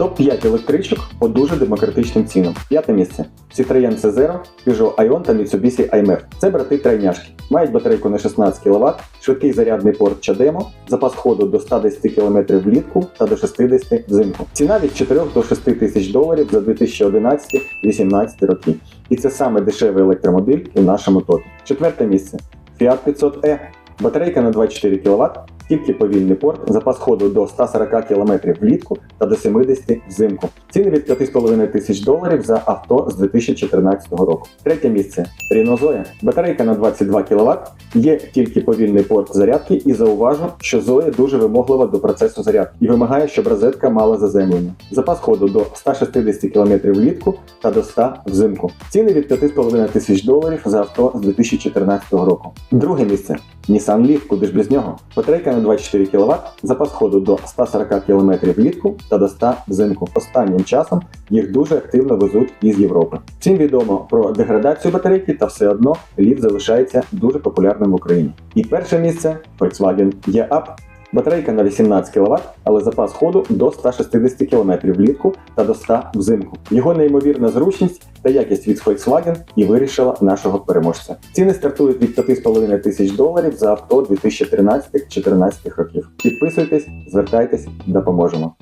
Топ-5 електричок по дуже демократичним цінам. П'яте місце. Citroen C0, Peugeot Ion та Mitsubishi IMF. Це брати тройняшки. Мають батарейку на 16 кВт, швидкий зарядний порт Чадемо, запас ходу до 110 км влітку та до 60 взимку. Ціна від 4 до 6 тисяч доларів за 2011-2018 роки. І це саме дешевий електромобіль у нашому топі. Четверте місце. Fiat 500e. Батарейка на 24 кВт, тільки повільний порт, запас ходу до 140 км влітку та до 70 взимку. Ціни від 5,5 тисяч доларів за авто з 2014 року. Третє місце Renault. Батарейка на 22 кВт, є тільки повільний порт зарядки і зауважу, що Zoe дуже вимоглива до процесу зарядки і вимагає, щоб розетка мала заземлення. Запас ходу до 160 км влітку та до 100 взимку. Ціни від 5,5 тисяч доларів за авто з 2014 року. Друге місце Nissan Leaf, куди ж без нього. Батарейка на 24 кВт, запас ходу до 140 км влітку та до 100 взимку. Останнім часом їх дуже активно везуть із Європи. Всім відомо про деградацію батарейки, та все одно лід залишається дуже популярним в Україні. І перше місце Volkswagen E-Up. Батарейка на 18 кВт, але запас ходу до 160 км влітку та до 100 взимку. Його неймовірна зручність та якість від Volkswagen і вирішила нашого переможця. Ціни стартують від 5,5 тисяч доларів за авто 2013-2014 років. Підписуйтесь, звертайтесь, допоможемо.